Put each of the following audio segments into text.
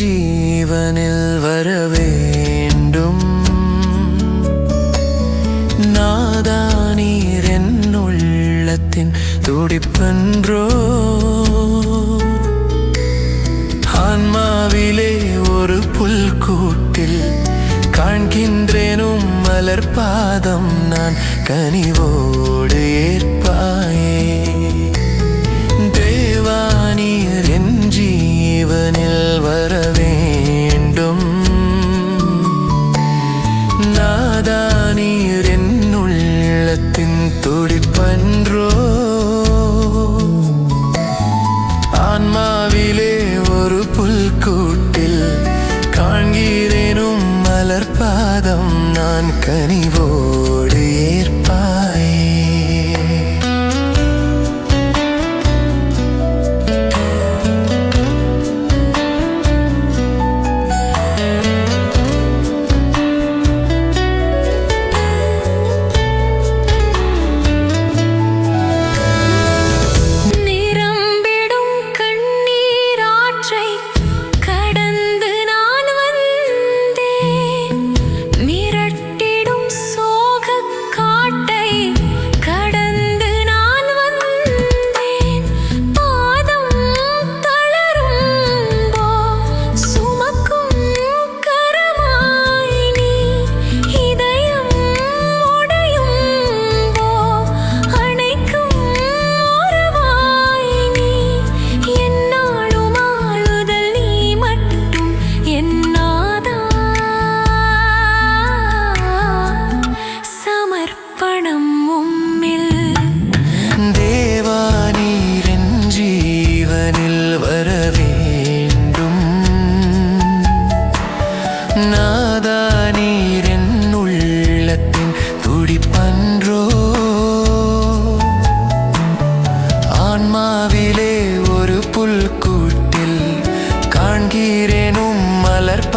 ஜீவனில் வர வேண்டும் நாதானீர் என் உள்ளத்தின் துடிப்பன்றோ ஆன்மாவிலே ஒரு புல்கூட்டில் காண்கின்றேனும் மலர் பாதம் நான் கனிவோடு ஏற்பாயே. தேவானீர் என் ஜீவனில் வர வேண்டும். நாதானீர் என் உள்ளத்தின் துடிப்பன்றோ. ஆன்மாவிலே கூட்டில் காண்கிறேனும் மலர்பாதம் நான் கனிவோடு ஏற்பா neler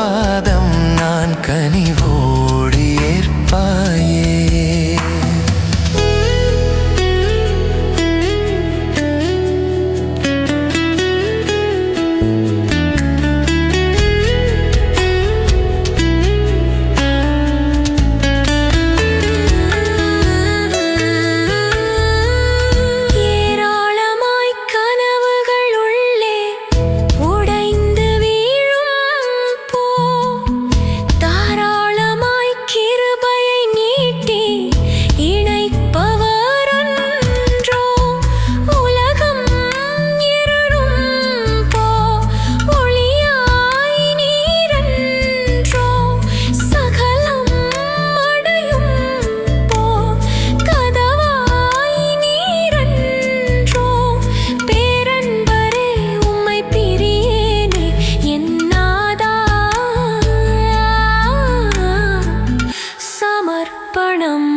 morning.